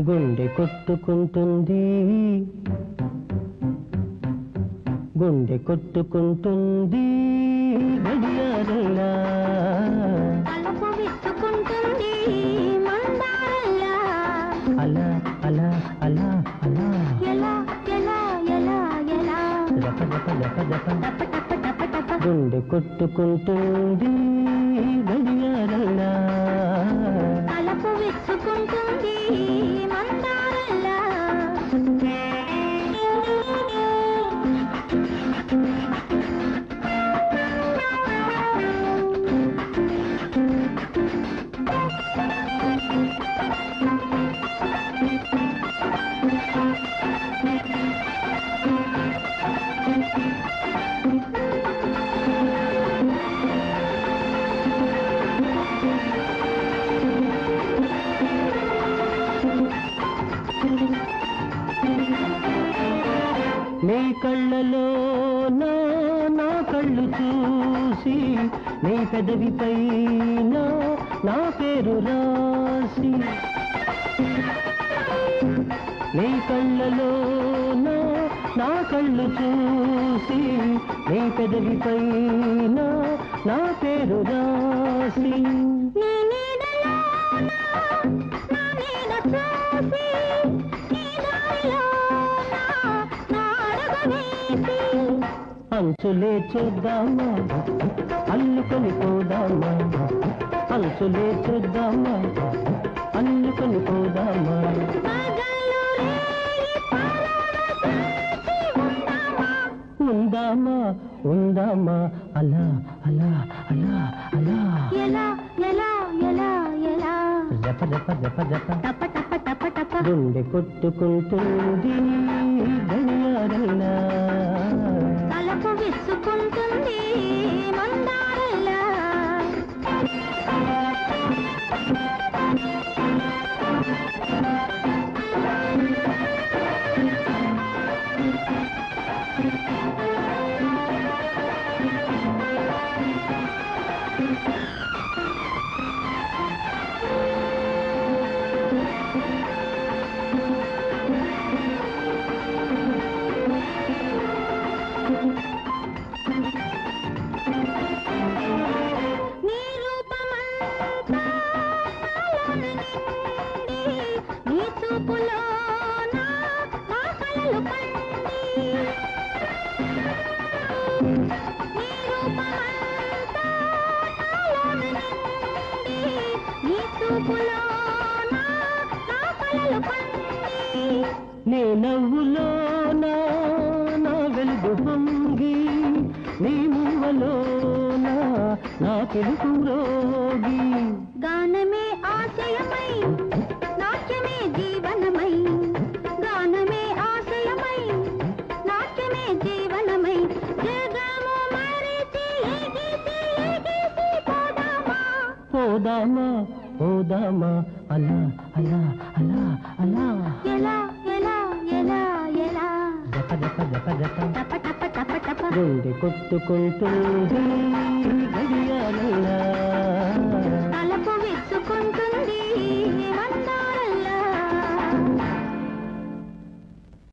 గుండె కొట్టుకుంటుంది. గుండె కొట్టుకుంటుంది. తలుపు విచ్చుకుంటుంది అలా అలా అలా అలా. ఎలా ఎలా ఎలా ఎలా. రప రప రప రప టప టప టప టప గుండె కొట్టుకుంటుంది. నీ కళ్ళలో నా నా కళ్ళు చూసి నీ పెదవిపైన నా పేరు రాసి. నీ కళ్ళలో నా కళ్ళు చూసి నీ పెదవి పైన నా పేరు రాసి. అంచులే చూద్దామా అల్లుకొని పోదామా? అంచులే చూద్దామా అల్లుకొని పోదామా? ఉందామా? ఉందామా? అలా అలా అలా అలా. ఎలా ఎలా ఎలా ఎలా? జప జప జప జప. టప టప టప టప గుండె కొట్టుకుంటుంది నీ చూపులోన నా వెలుగు పొంగి. నీ మువ్వలో నా పిలుపు రోగి. గానమే ఆశయమై నాట్యమే జీవనమై. గానమే ఆశయమై నాట్యమే జీవనమై. జగము మరిచి ఎగిసి ఎగిసి పోదామా? పోదామా? పోదామా? అలా అలా అలా అలా. ఎలా ఎలా ఎలా ఎలా? జప జప జప జప టప టప టప టప గుండె కొట్టుకుంటుంది. గడియాలలా